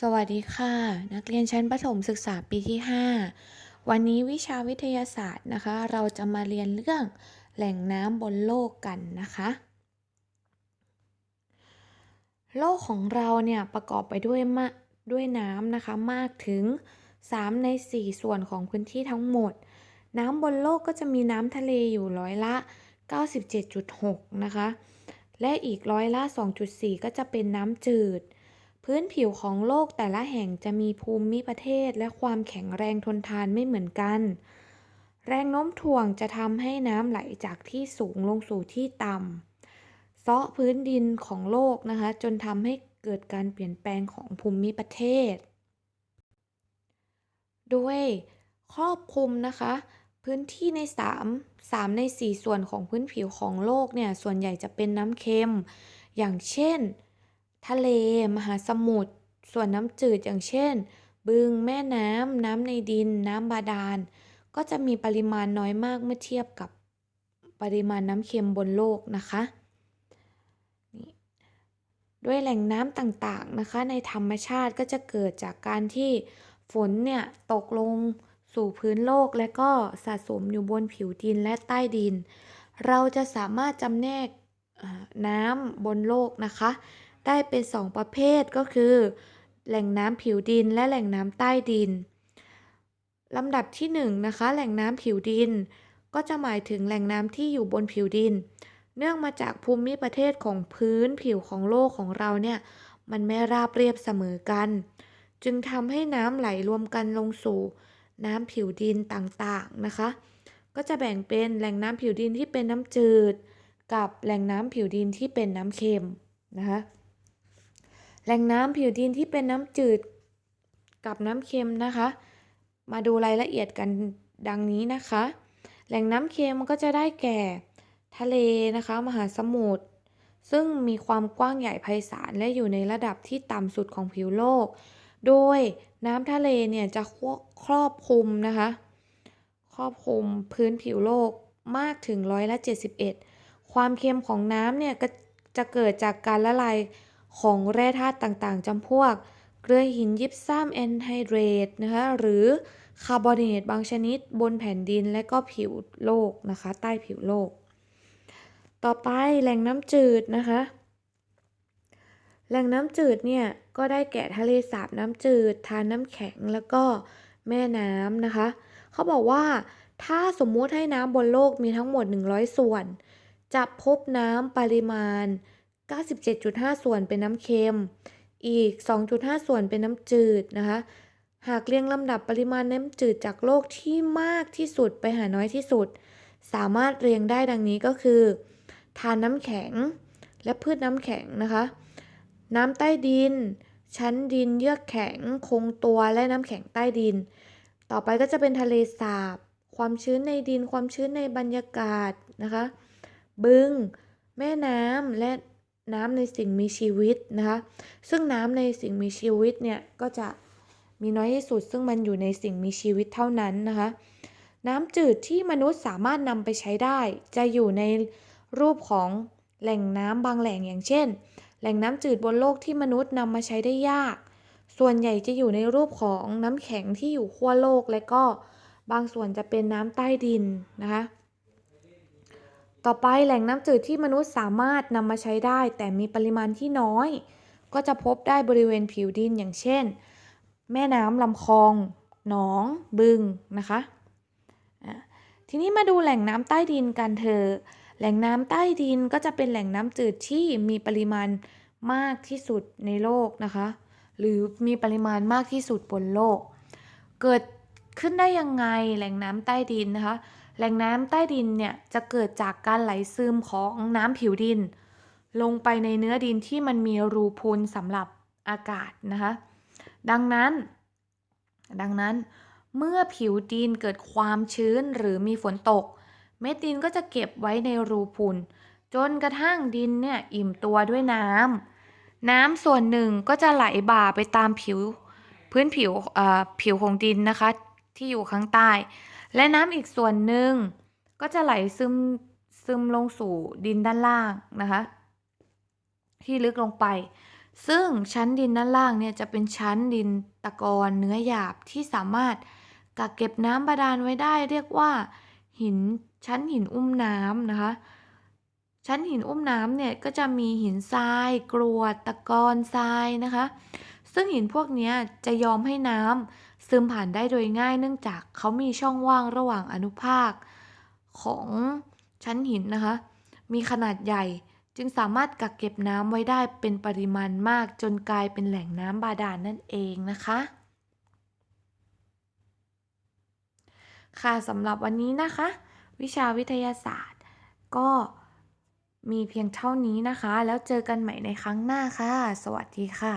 สวัสดีค่ะ นักเรียนชั้นประถมศึกษาปีที่ 5 วันนี้วิชาวิทยาศาสตร์นะคะ เราจะมาเรียนเรื่องแหล่งน้ำบนโลกกันนะคะ โลกของเราเนี่ยประกอบไปด้วยมะด้วยน้ำนะคะมากถึง 3 ใน 4 ส่วนของพื้นที่ทั้งหมด น้ำบนโลกก็จะมีน้ำทะเลอยู่ร้อยละ 97.6 นะคะ และอีกร้อยละ 2.4 ก็จะเป็นน้ำจืด พื้นผิวของโลกแต่ละแห่งจะมีภูมิประเทศและความแข็งแรงทนทานไม่เหมือนกัน แรงโน้มถ่วงจะทำให้น้ำไหลจากที่สูงลงสู่ที่ต่ำเซาะพื้นดินของโลกนะคะจนทำให้เกิดการเปลี่ยนแปลงของภูมิประเทศโดยครอบคลุมนะคะพื้นที่ใน 3 3 ใน 4 ส่วนของพื้นผิวของโลกเนี่ยส่วนใหญ่จะเป็นน้ำเค็ม อย่างเช่น ทะเล มหาสมุทร ส่วนน้ำจืดอย่างเช่น บึง แม่น้ำ น้ำในดิน น้ำบาดาล ก็จะมีปริมาณน้อยมากเมื่อเทียบกับปริมาณน้ำเค็มบนโลกนะคะด้วยแหล่งน้ำต่างๆนะคะ ในธรรมชาติก็จะเกิดจากการที่ฝนเนี่ยตกลงสู่พื้นโลกและก็สะสมอยู่บนผิวดินและใต้ดิน เราจะสามารถจำแนกน้ำบนโลกนะคะ ได้เป็น2ประเภทก็คือ แหล่งน้ำผิวดินและแหล่งน้ำใต้ดินลำดับที่1นงนะคะแหล่งน้ำผิวดิน ก็จะหมายถึงแหล่งน้ำที่อยู่บนผิวดิน เนื่องมาจากภูมิประเทศของพื้นผิวของโลกของเราเนี่ยมันไม่ราบเรียบเสมอกัน จึงทำให้น้ำไหลรวมกันลงสู่ น้ำผิวดินต่างๆนะคะ ก็จะแบ่งเป็นแหล่งน้ำผิวดินที่เป็นน้ำจืด กับแหล่งน้ำผิวดินที่เป็นน้ำเค็มนะคะ แหล่งน้ำผิวดินที่เป็นน้ำจืดกับน้ำเค็มนะคะ มาดูรายละเอียดกันดังนี้นะคะ แหล่งน้ำเค็มก็จะได้แก่ ทะเลนะคะ มหาสมุทรซึ่งมีความกว้างใหญ่ไพศาลและอยู่ในระดับที่ต่ำสุดของผิวโลก โดยน้ำทะเลเนี่ยจะครอบคลุมนะคะ ครอบคลุมพื้นผิวโลกมากถึงร้อยละ71 ความเค็มของน้ำเนี่ยก็จะเกิดจากการละลาย ของแร่ธาตุต่างๆจำพวก เกลือหินยิปซัมแอนไฮเดรตนะคะหรือคาร์บอเนตบางชนิดบนแผ่นดินและก็ผิวโลกนะคะใต้ผิวโลก ต่อไปแหล่งน้ำจืดนะคะแหล่งน้ำจืดเนี่ยก็ได้แก่ทะเลสาบน้ำจืด ทานน้ำแข็งแล้วก็แม่น้ำนะคะ เขาบอกว่าถ้าสมมุติให้น้ำบนโลกมีทั้งหมด 100 ส่วน จะพบน้ำปริมาณ 97.5 ส่วนเป็นน้ำเค็ม อีก 2.5 ส่วนเป็นน้ำจืดนะคะ หากเรียงลำดับปริมาณน้ำจืดจากโลกที่มากที่สุดไปหาน้อยที่สุด สามารถเรียงได้ดังนี้ก็คือ ทานน้ำแข็งและพืชน้ำแข็งนะคะ น้ำใต้ดิน ชั้นดินเยือกแข็ง คงตัวและน้ำแข็งใต้ดิน ต่อไปก็จะเป็นทะเลสาบ ความชื้นในดิน ความชื้นในบรรยากาศนะคะ บึง แม่น้ำและ น้ำในสิ่งมีชีวิตนะคะซึ่งน้ำในสิ่งมีชีวิตเนี่ยก็จะมีน้อยที่สุด ซึ่งมันอยู่ในสิ่งมีชีวิตเท่านั้นนะคะน้ำจืดที่มนุษย์สามารถนำไปใช้ได้ จะอยู่ในรูปของแหล่งน้ำบางแหล่งอย่างเช่น แหล่งน้ำจืดบนโลกที่มนุษย์นำมาใช้ได้ยาก ส่วนใหญ่จะอยู่ในรูปของน้ำแข็งที่อยู่ขั้วโลกและก็บางส่วนจะเป็นน้ำใต้ดินนะคะ ต่อไปแหล่งน้ำจืดที่มนุษย์สามารถนำมาใช้ได้ แต่มีปริมาณที่น้อย ก็จะพบได้บริเวณผิวดินอย่างเช่น แม่น้ำลำคลอง หนอง บึงนะคะทีนี้มาดูแหล่งน้ำใต้ดินกันเถอะแหล่งน้ำใต้ดินก็จะเป็นแหล่งน้ำจืดที่มีปริมาณมากที่สุดในโลกนะคะ หรือมีปริมาณมากที่สุดบนโลก เกิดขึ้นได้ยังไงแหล่งน้ำใต้ดินนะคะ แหล่งน้ำใต้ดินเนี่ยจะเกิดจากการไหลซึมของน้ำผิวดิน ลงไปในเนื้อดินที่มันมีรูพุนสำหรับอากาศนะคะ ดังนั้น ดังนั้นเมื่อผิวดินเกิดความชื้นหรือมีฝนตก เม็ดดินก็จะเก็บไว้ในรูพุนจนกระทั่งดินเนี่ยอิ่มตัวด้วยน้ำน้ำส่วนหนึ่งก็จะไหลบ่าไปตามผิว พื้นผิวผิวของดินนะคะ ที่อยู่ข้างใต้ และน้ำอีกส่วนหนึ่งก็จะไหลซึมซึมลงสู่ดินด้านล่างนะคะ ที่ลึกลงไป ซึ่งชั้นดินด้านล่างเนี่ยจะเป็นชั้นดินตะกอนเนื้อหยาบที่สามารถกักเก็บน้ำบาดาลไว้ได้ เรียกว่า หินชั้นหินอุ้มน้ำนะคะ ชั้นหินอุ้มน้ำเนี่ยก็จะมีหินทรายกรวดตะกอนทรายนะคะ ซึ่งหินพวกนี้จะยอมให้น้ำ ซึมผ่านได้โดยง่ายเนื่องจากเขามีช่องว่างระหว่างอนุภาคของชั้นหินนะคะ มีขนาดใหญ่จึงสามารถกักเก็บน้ำไว้ได้เป็นปริมาณมากจนกลายเป็นแหล่งน้ำบาดาลนั่นเองนะคะ ค่ะสำหรับวันนี้นะคะ วิชาวิทยาศาสตร์ ก็มีเพียงเท่านี้นะคะ แล้วเจอกันใหม่ในครั้งหน้าค่ะ สวัสดีค่ะ